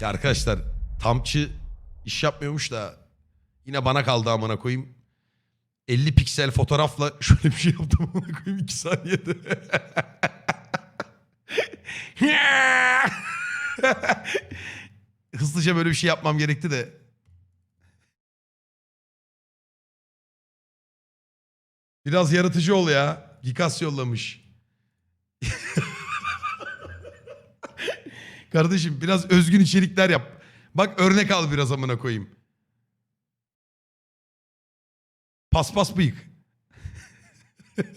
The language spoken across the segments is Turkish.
Ya arkadaşlar tamçı iş yapmıyormuş da yine bana kaldı amına koyayım. 50 piksel fotoğrafla şöyle bir şey yaptım amına koyayım 2 saniyede. Hızlıca böyle bir şey yapmam gerekti de. Biraz yaratıcı ol ya. Gikas yollamış. Kardeşim biraz özgün içerikler yap. Bak örnek al biraz amına koyayım. Paspas bıyık.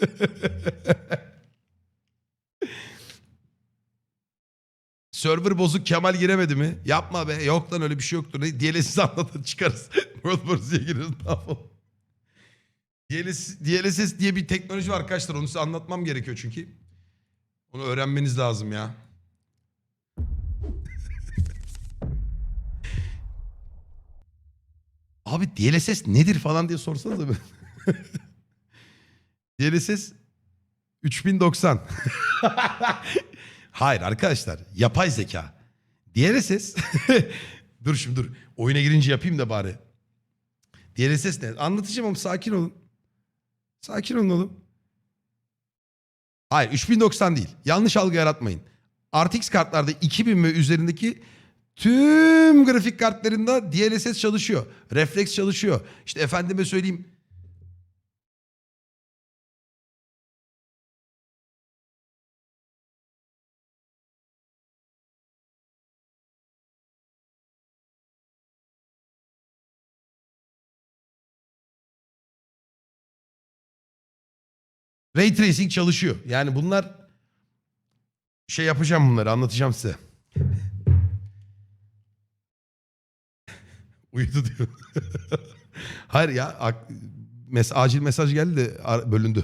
Server bozuk Kemal giremedi mi? Yapma be. Yok lan öyle bir şey yoktur. Ne? DLSS anlatın çıkarız. World War Z'ye gireriz ne yapalım. DLSS diye bir teknoloji var arkadaşlar. Onu size anlatmam gerekiyor çünkü. Onu öğrenmeniz lazım ya. Abi DLSS nedir falan diye sorsanız da DLSS 3090. Hayır arkadaşlar yapay zeka. DLSS dur şimdi dur. Oyuna girince yapayım da bari. DLSS ne? Anlatacağım ama sakin olun. Sakin olun oğlum. Hayır 3090 değil. Yanlış algı yaratmayın. RTX kartlarda 2000 ve üzerindeki tüm grafik kartlarında DLSS çalışıyor. Reflex çalışıyor. İşte efendime söyleyeyim Ray tracing çalışıyor. Yani bunlar şey yapacağım bunları anlatacağım size. Uyudu diyor. Hayır ya mes acil mesaj geldi bölündü.